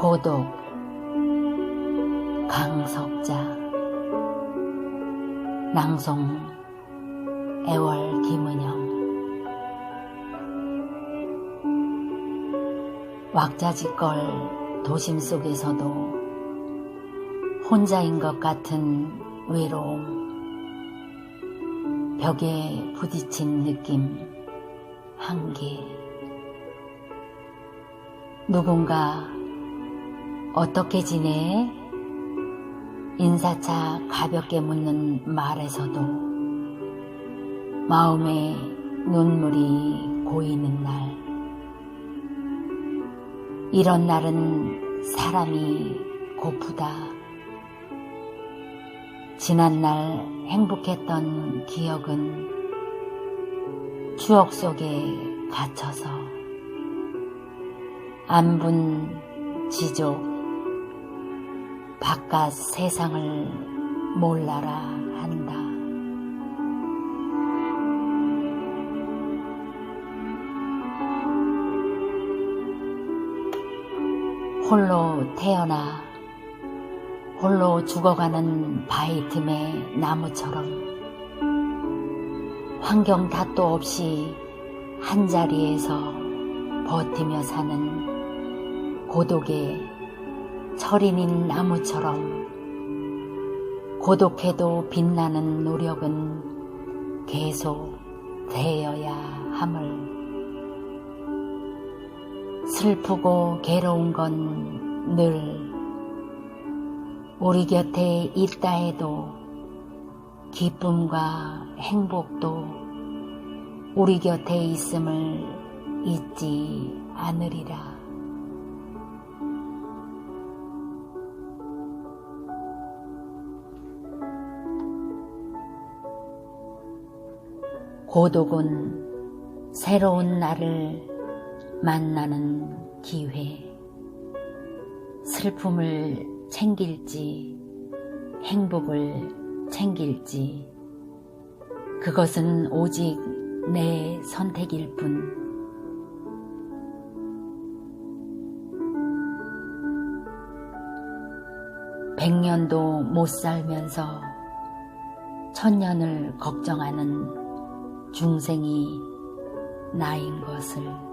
고독 강석자 낭송 애월 김은영. 왁자지껄 도심 속에서도 혼자인 것 같은 외로움 벽에 부딪힌 느낌 한계. 누군가 어떻게 지내? 인사차 가볍게 묻는 말에서도 마음에 눈물이 고이는 날 이런 날은 사람이 고프다 지난 날 행복했던 기억은 추억 속에 갇혀서 안분 지족 바깥 세상을 몰라라 한다. 홀로 태어나 홀로 죽어가는 바위 틈의 나무처럼 환경 탓도 없이 한자리에서 버티며 사는 고독의 철인인 나무처럼 고독해도 빛나는 노력은 계속 되어야 함을 슬프고 괴로운 건 늘 우리 곁에 있다 해도 기쁨과 행복도 우리 곁에 있음을 잊지 않으리라. 고독은 새로운 나를 만나는 기회. 슬픔을 챙길지, 행복을 챙길지, 그것은 오직 내 선택일 뿐. 백년도 못 살면서 천년을 걱정하는 중생이 나인 것을